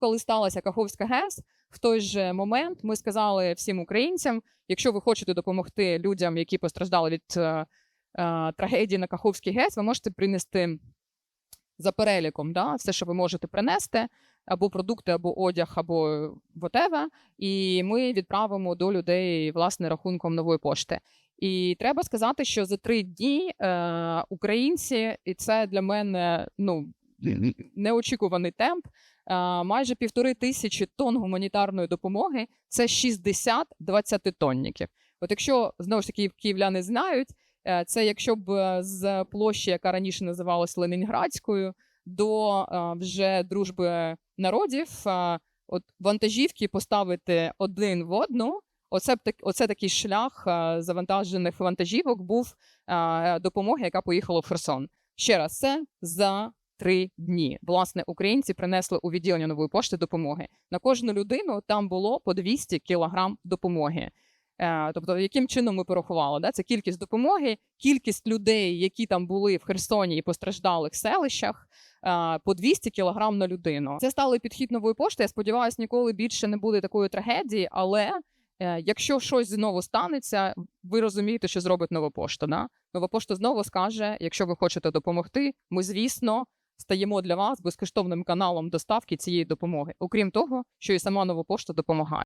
коли сталася Каховська ГЕС, в той же момент ми сказали всім українцям: якщо ви хочете допомогти людям, які постраждали від е, е, трагедії на Каховській ГЕС, ви можете принести за переліком, да, все, що ви можете принести, або продукти, або одяг, або whatever, і ми відправимо до людей власне рахунком нової пошти. І треба сказати, що за три дні е, українці, і це для мене ну неочікуваний темп. е, Майже півтори тисячі тонн гуманітарної допомоги це 60 20-тонників. От якщо знову ж таки київляни знають, е, це якщо б е, з площі, яка раніше називалась Ленінградською, до вже дружби народів, от вантажівки поставити один в одну. Оце оце такий шлях завантажених вантажівок був допомоги, яка поїхала в Херсон. Ще раз, це за три дні. Власне, українці принесли у відділення нової пошти допомоги. На кожну людину там було по 200 кілограм допомоги. Е, Тобто, яким чином ми порахували? Да? Це кількість допомоги, кількість людей, які там були в Херсоні і постраждалих селищах, е, по 200 кілограм на людину. Це стало підхід нової пошти. Я сподіваюся, ніколи більше не буде такої трагедії, але. е, Якщо щось знову станеться, ви розумієте, що зробить нова пошта. Да? Нова пошта знову скаже: якщо ви хочете допомогти, ми, звісно, стаємо для вас безкоштовним каналом доставки цієї допомоги. Окрім того, що і сама нова пошта допомагає.